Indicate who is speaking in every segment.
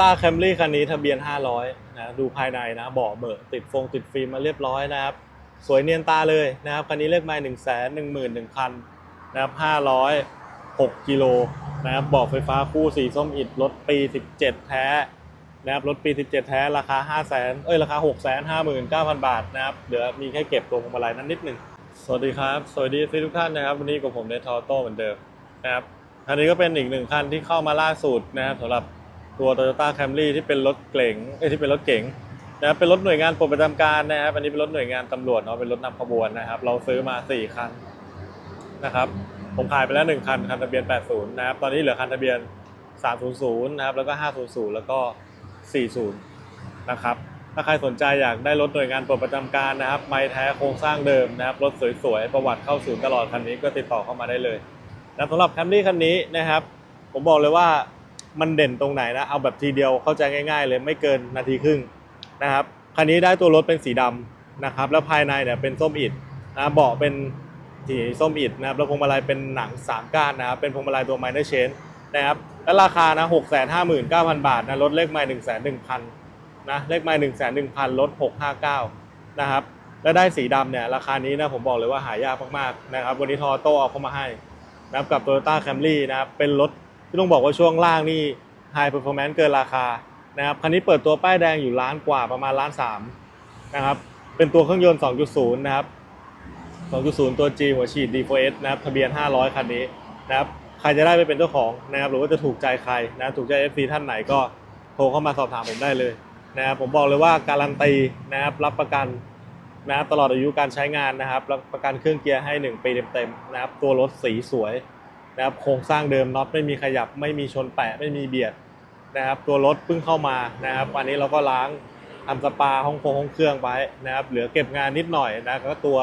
Speaker 1: ต้าแคมรี่คันนี้ทะเบียน 500 นะ ดูภายในนะเบาะเบอะติดฟงติดฟิล์มมาเรียบร้อยนะครับ สวยเนียนตาเลยนะครับ คันนี้เลขไม้หนึ่งแสนหนึ่งหมื่นหนึ่งพันนะครับห้าร้อยหกกิโลนะครับเบาะไฟฟ้าคู่สีส้มอิดรถปี 17 แท้นะครับรถปี 17 แท้ราคา 5 0 0 0 0เอ้ย ราคา 6 5 9 0 0 0 บาทนะครับเหลือมีแค่เก็บตัวพวงมาลัยนั้นนิดหนึ่งสวัสดีครับ สวัสดีทุกท่านนะครับ วันนี้กับผมในทอโต้เหมือนเดิมนะครับคันนี้ก็เป็นอีกหนึ่งคันที่เข้ามาล่าสุดนะครับสำหรับ ตัว Toyota Camry ที่เป็นรถเก๋งเอ้ยที่เป็นรถเก๋งนะครับเป็นรถหน่วยงานปลดประจำการนะครับอันนี้เป็นรถหน่วยงานตำรวจเนาะเป็นรถนำขบวนนะครับ เราซื้อมา 4 คันนะครับ ผมขายไปแล้ว 1 คันคันทะเบียน 80 นะครับ ตอนนี้เหลือคันทะเบียน 300 นะครับ แล้วก็ 500 แล้วก็ 40 นะครับ ถ้าใครสนใจอยากได้รถหน่วยงานปลดประจำการนะครับ ไม้แท้โครงสร้างเดิมนะครับ รถสวยๆ ประวัติเข้าศูนย์ตลอดคันนี้ก็ติดต่อเข้ามาได้เลยนะสำหรับแคมรี่คันนี้นะครับ ผมบอกเลยว่า มันเด่นตรงไหนนะ เอาแบบทีเดียวเข้าใจง่าย ๆ เลยไม่เกินนาทีครึ่งนะครับคันนี้ได้ตัวรถเป็นสีดำนะครับ แล้วภายในเนี่ยเป็นส้มอิฐนะเบาะเป็นสีส้มอิฐนะครับแล้วพวงมาลัยเป็นหนังสามก้านนะครับเป็นพวงมาลัยตัว minor chain นะครับแล้วราคานะหกแสนห้าหมื่นเก้าพันบาทนะรถเลขไม้หนึ่งแสนหนึ่งพันนะเลขไม้หนึ่งแสนหนึ่งพันลดหกห้าเก้านะครับแล้วได้สีดำเนี่ยราคานี้นะผมบอกเลยว่าหายากมากๆนะครับวันนี้ทอโต้เอาเข้ามาให้นะครับกับ Toyota Camry นะครับเป็นรถ ที่ต้องบอกว่าช่วงล่างนี่ High Performance เกินราคานะครับคันนี้เปิดตัวป้ายแดงอยู่ล้านกว่าประมาณล้านสามนะครับเป็นตัวเครื่องยนต์ 2.0 นะครับ 2.0 ตัว G หัวฉีด D4S นะครับทะเบียน 500 คันนี้นะครับใครจะได้ไปเป็นเจ้าของนะครับหรือว่าจะถูกใจใครนะถูกใจ FC ท่านไหนก็โทรเข้ามาสอบถามผมได้เลยนะครับผมบอกเลยว่าการันตีนะครับรับประกันนะครับตลอดอายุการใช้งานนะครับรับประกันเครื่องเกียร์ให้ 1 ปีเต็มๆนะครับตัวรถสีสวย นะครับโครงสร้างเดิมน็อตไม่มีขยับไม่มีชนแปะไม่มีเบียดนะครับ ตัวรถเพิ่งเข้ามานะครับวันนี้เราก็ล้างทำสปาห้องโคงห้องเครื่องไว้นะครับเหลือเก็บงานนิดหน่อยนะก็ตัว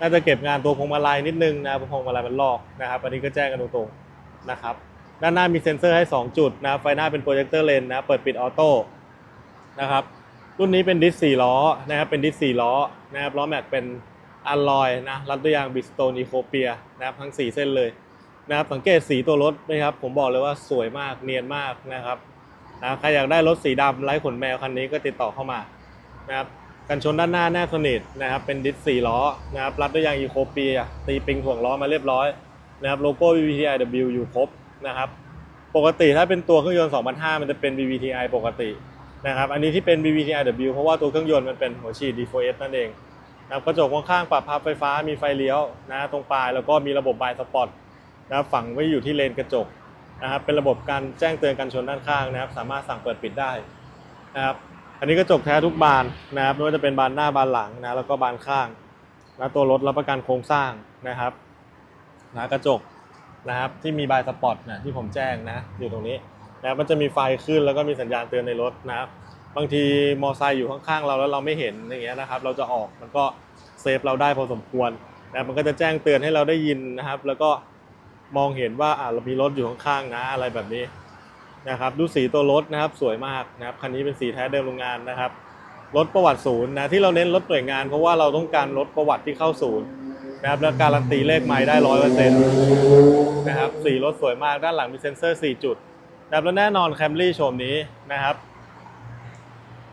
Speaker 1: น่าจะเก็บงานตัวพวงมาลัยนิดนึงนะพวงมาลัยมันลอกนะครับอันนี้ก็แจ้งกันตรงๆนะครับด้านหน้ามีเซ็นเซอร์ให้ 2 จุดนะไฟหน้าเป็นโปรเจคเตอร์เลนนะเปิดปิดออโต้นะครับรุ่นนี้เป็นดิส4ล้อนะครับเป็นดิส4ล้อนะครับล้อแม็กเป็นอัลลอยนะรัดด้วยยางบิสโตนอีโคเปียนะครับทั้ง 4 เส้นเลย นะครับสังเกตสีตัวรถนะครับผมบอกเลยว่าสวยมากเนียนมากนะครับนะใครอยากได้รถสีดำไร้ขนแมวคันนี้ก็ติดต่อเข้ามานะครับกันชนด้านหน้าแนบสนิทนะครับเป็นดิสสี่ล้อนะครับรัดด้วยยางอีโคเปียตีปิงถ่วงล้อมาเรียบร้อยนะครับโลโก้ VVTiW อยู่ครบนะครับปกติถ้าเป็นตัวเครื่องยนต์ 2005 มันจะเป็น VVTi ปกตินะครับอันนี้ที่เป็น VVTiW เพราะว่าตัวเครื่องยนต์มันเป็นหัวฉีด D4S นั่นเองนะครับกระจกข้างๆปรับพับไฟฟ้ามีไฟเลี้ยวนะตรงปลายแล้วก็มีระบบบายสปอร์ต นะครับฝังไว้อยู่ที่เลนกระจกนะครับเป็นระบบการแจ้งเตือนกันชนด้านข้างนะครับ สามารถสั่งเปิดปิดได้นะครับอันนี้กระจกแท้ทุกบานนะครับไม่ว่าจะเป็นบานหน้าบานหลังนะแล้วก็บานข้างนะตัวรถรับประกันโครงสร้างนะครับนะกระจกนะครับที่มีบายสปอตนะที่ผมแจ้งนะอยู่ตรงนี้นะครับมันจะมีไฟขึ้นแล้วก็มีสัญญาณเตือนในรถนะครับบางทีมอไซค์อยู่ข้างๆเราแล้วเราไม่เห็นอย่างเงี้ยนะครับ เราจะออกมันก็เซฟเราได้พอสมควรนะมันก็จะแจ้งเตือนให้เราได้ยินนะครับ แล้วก็ มองเห็นว่าอ่าเรามีรถอยู่ข้างๆนะอะไรแบบนี้นะครับ ดูสีตัวรถนะครับสวยมากนะครับคันนี้เป็นสีแท้เดิมโรงงานนะครับรถประวัติศูนย์นะที่เราเน้นรถหน่วยงานเพราะว่าเราต้องการรถประวัติที่เข้าศูนย์นะครับและการันตีเลขไม้ได้ร้อยเปอร์เซ็นต์นะครับสีรถสวยมากด้านหลังมีเซ็นเซอร์ 4 จุดนะครับแล้วแน่นอนแคมรี่โฉมนี้นะครับ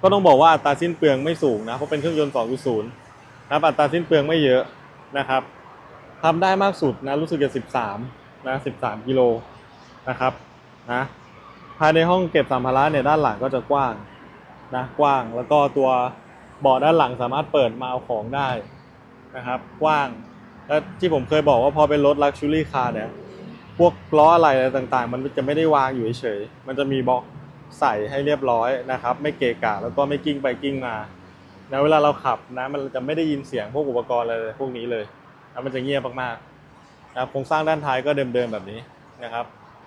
Speaker 1: ก็ต้องบอกว่าอัตราสิ้นเปลืองไม่สูงนะเพราะเป็นเครื่องยนต์ 2.0นะครับอัตราสิ้นเปลืองไม่เยอะนะครับทำได้มากสุดนะรู้สึกจะ 13 นะ13กิโลนะครับนะภายในห้องเก็บสัมภาระเนี่ยด้านหลังก็จะกว้างนะกว้างแล้วก็ตัวเบาะด้านหลังสามารถเปิดมาเอาของได้นะครับ กว้างและที่ผมเคยบอกว่าพอเป็นรถ Luxury Car เนี่ยพวกล้ออะไรอะไรต่างๆ มันจะไม่ได้วางอยู่เฉยๆมันจะมีบล็อกใส่ให้เรียบร้อยนะครับ ไม่เกะกะแล้วก็ไม่กิ้งไปกิ้งมานะเวลาเราขับนะมันจะไม่ได้ยินเสียงพวกอุปกรณ์อะไรพวกนี้เลยนะมันจะเงียบมากๆ นะครับโครงสร้างด้านท้ายก็เดิมๆแบบนี้นะครับ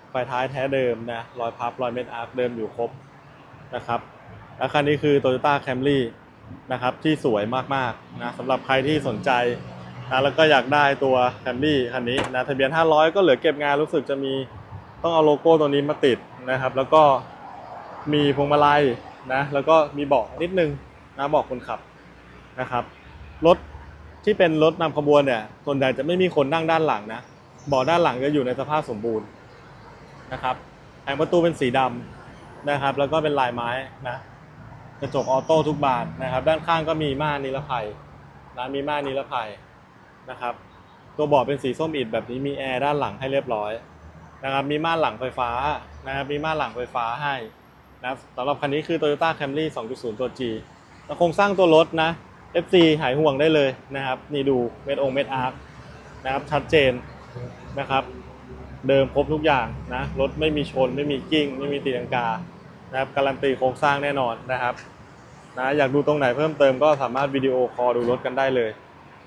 Speaker 1: ไฟท้ายแท้เดิมนะรอยพับรอยเม็ดอาร์คเดิมอยู่ครบนะครับและคันนี้คือ Toyota Camry นะครับที่สวยมากๆนะสำหรับใครที่สนใจนะแล้วก็อยากได้ตัว Camry คันนี้นะทะเบียน 500 ก็เหลือเก็บงานรู้สึกจะมีต้องเอาโลโก้ตัวนี้มาติดนะครับ แล้วก็มีพวงมาลัยนะแล้วก็มีเบาะนิดนึงนะเบาะคนขับนะครับรถ ที่เป็นรถนำขบวนเนี่ยส่วนใหญ่จะไม่มีคนนั่งด้านหลังนะเบาะด้านหลังจะอยู่ในสภาพสมบูรณ์นะครับแผงประตูเป็นสีดำนะครับ แล้วก็เป็นลายไม้นะกระจกออโต้ทุกบานนะครับ ด้านข้างก็มีม่านนิรภัยนะมีม่านนิรภัยนะครับ ตัวเบาะเป็นสีส้มอิฐแบบนี้มีแอร์ด้านหลังให้เรียบร้อยนะครับ มีม่านหลังไฟฟ้านะครับ มีม่านหลังไฟฟ้าให้นะสำหรับคันนี้คือ Toyota Camry 2.0 ตัว G แล้วโครงสร้างตัวรถนะ FC หายห่วงได้เลยนะครับ นี่ดูเม็ดองเม็ดอาร์คนะครับชัดเจนนะครับ เดิมครบทุกอย่างนะรถไม่มีชน ไม่มีกิ้ง ไม่มีตีลังกานะครับการันตีโครงสร้างแน่นอนนะครับนะอยากดูตรงไหนเพิ่มเติมก็สามารถวิดีโอคอลดูรถกันได้เลย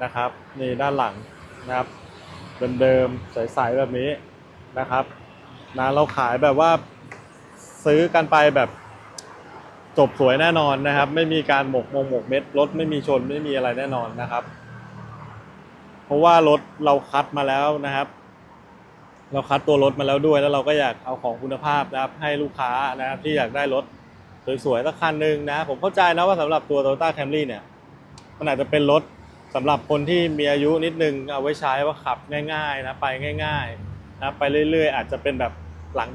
Speaker 1: นะครับนี่ด้านหลังนะครับ เดิมๆใสๆแบบนี้นะครับนะเราขายแบบว่าซื้อกันไปแบบ จบสวยแน่นอนนะครับ ไม่มีการหมกมงหมกเม็ดรถไม่มีชนไม่มีอะไรแน่นอนนะครับ เพราะว่ารถเราคัดมาแล้วนะครับ เราคัดตัวรถมาแล้วด้วย แล้วเราก็อยากเอาของคุณภาพนะครับ ให้ลูกค้านะครับ ที่อยากได้รถสวยๆสักคันหนึ่งนะ ผมเข้าใจนะว่าสำหรับตัว Toyota Camry เนี่ยมันอาจจะเป็นรถสำหรับคนที่มีอายุนิดนึงเอาไว้ใช้ว่าขับง่ายๆนะไปง่ายๆนะไปเรื่อยๆ อาจจะเป็นแบบหลัง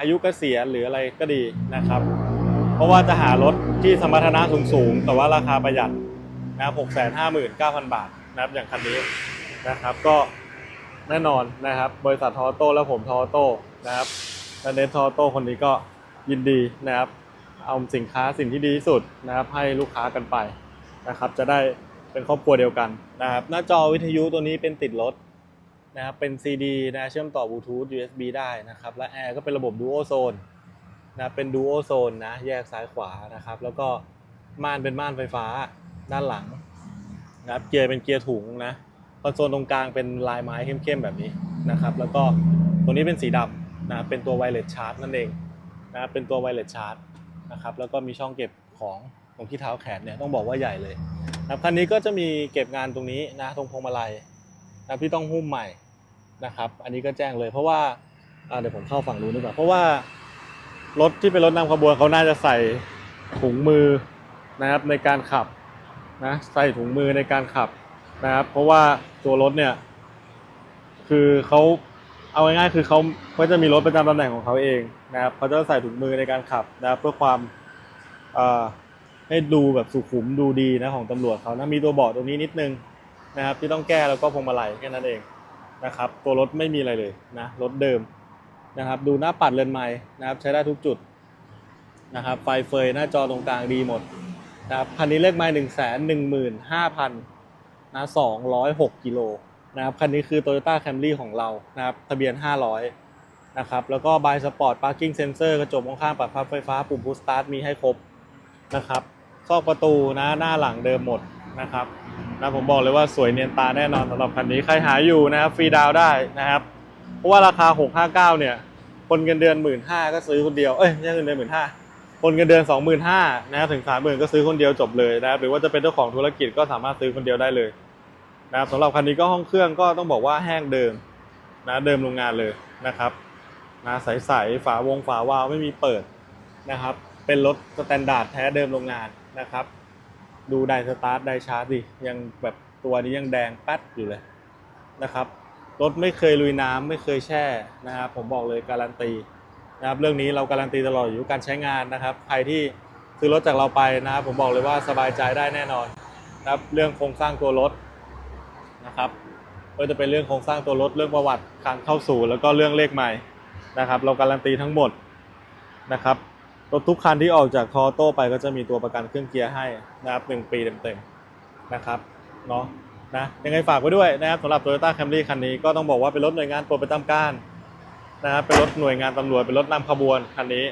Speaker 1: อายุเกษียณหรืออะไรก็ดีนะครับ เพราะว่าจะหารถที่สมรรถนะสูงๆ แต่ว่าราคาประหยัดนะครับ659,000บาทนะครับอย่างคันนี้นะครับ ก็แน่นอนนะครับ บริษัททอโต้และผมทอโต้นะครับและเนททอโต้คนนี้ก็ยินดีนะครับ เอาสินค้าสิ่งที่ดีที่สุดนะครับ ให้ลูกค้ากันไปนะครับ จะได้เป็นครอบครัวเดียวกันนะครับ หน้าจอวิทยุตัวนี้เป็นติดรถนะครับ เป็น CD นะเชื่อมต่อบลูทูธ USB ได้นะครับ และแอร์ก็เป็นระบบ Duo Zone นะเป็น Duo Zone นะแยกซ้ายขวานะครับ แล้วก็ม่านเป็นม่านไฟฟ้าด้านหลังนะครับเกียร์เป็นเกียร์ถุงนะคอนโซลตรงกลางเป็นลายไม้เข้มๆแบบนี้นะครับ แล้วก็ตัวนี้เป็นสีดำนะเป็นตัวไวเลสชาร์จนั่นเองนะเป็นตัวไวเลสชาร์จนะครับแล้วก็มีช่องเก็บของตรงที่เท้าแขนเนี่ยต้องบอกว่าใหญ่เลยนะคันนี้ก็จะมีเก็บงานตรงนี้นะตรงพวงมาลัยนะที่ต้องหุ้มใหม่นะครับ อันนี้ก็แจ้งเลยเพราะว่าอ่าเดี๋ยวผมเข้าฝั่งนู้นดีกว่าเพราะว่า รถที่เป็นรถนำขบวนเขาน่าจะใส่ถุงมือนะครับในการขับนะใส่ถุงมือในการขับนะครับ เพราะว่าตัวรถเนี่ย คือเขาเอาง่ายๆคือเขาก็จะมีรถประจำตำแหน่งของเขาเองนะครับเขาจะใส่ถุงมือในการขับนะครับเพื่อความเอ่อให้ดูแบบสุขุมดูดีนะของตำรวจเขานะมีตัวเบาะตรงนี้นิดนึงนะครับ ที่ต้องแก้แล้วก็พวงมาลัยแค่นั้นเองนะครับ ตัวรถไม่มีอะไรเลยนะรถเดิม นะครับ ดูหน้าปัดเรือนไม้นะครับใช้ได้ทุกจุดนะครับไฟเฟยหน้าจอตรงกลางดีหมดนะครับคันนี้เลขไม้หนึ่งแสนหนึ่งหมื่นห้าพันนะสองร้อยหกกิโลนะครับคันนี้คือ Toyota Camry ของเรานะครับทะเบียน 500นะครับแล้วก็ By Sport Parking Sensor กระจกมองข้างปรับพับไฟฟ้าปุ่ม Push Start มีให้ครบนะครับซอกประตูนะหน้าหลังเดิมหมดนะครับนะผมบอกเลยว่าสวยเนียนตาแน่นอนสำหรับคันนี้ใครหาอยู่นะครับฟรีดาวได้นะครับ เพราะว่าราคา 659 เนี่ย คนเงินเดือน 1 5ื่นก็ซื้อคนเดียว เอ้ยไม่ใช่เงินเดือนหมื่นห้าคนเงินเดือน 25,000นะครับถึง 30,000 ก็ซื้อคนเดียวจบเลยนะครับหรือว่าจะเป็นเจ้าของธุรกิจก็สามารถซื้อคนเดียวได้เลยนะครับสำหรับคันนี้ก็ห้องเครื่องก็ต้องบอกว่าแห้งเดิมนะเดิมโรงงานเลยนะครับนะใสๆฝาวงฝาวาล์วไม่มีเปิดนะครับ เป็นรถสแตนดาร์ดแท้เดิมโรงงานนะครับ ดูไดสตาร์ทไดชาร์จดิยังแบบตัวนี้ยังแดงแป๊ดอยู่เลยนะครับ รถไม่เคยลุยน้ำไม่เคยแช่นะครับผมบอกเลยการันตีนะครับเรื่องนี้เราการันตีตลอดอยู่การใช้งานนะครับ ใครที่ซื้อรถจากเราไปนะครับผมบอกเลยว่าสบายใจได้แน่นอนนะครับเรื่องโครงสร้างตัวรถนะครับก็จะเป็นเรื่องโครงสร้างตัวรถเรื่องประวัติการเข้าสู่แล้วก็เรื่องเลขใหม่นะครับ เราการันตีทั้งหมดนะครับรถทุกคันที่ออกจากทอโต้ไปก็จะมีตัวประกันเครื่องเกียร์ให้นะครับหนึ่งปีเต็มๆนะครับเนาะ นะยังไงฝากไว้ด้วยนะครับสำหรับ Toyota Camry คันนี้ก็ต้องบอกว่าเป็นรถหน่วยงานโปรดประจำการนะครับเป็นรถหน่วยงานตำรวจเป็นรถนำขบวนคันนี้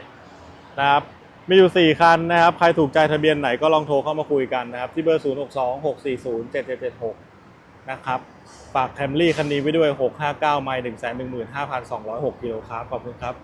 Speaker 1: นะครับมีอยู่ 4 คันนะครับ ใครถูกใจทะเบียนไหนก็ลองโทรเข้ามาคุยกันนะครับ ที่เบอร์ 0 6 2 6 4 0 7 7 7 6 นะครับ ฝากแคมรี่คันนี้ไว้ด้วย 659 ไมล์1 1 5 2 0 6กิโลครับ ขอบคุณครับ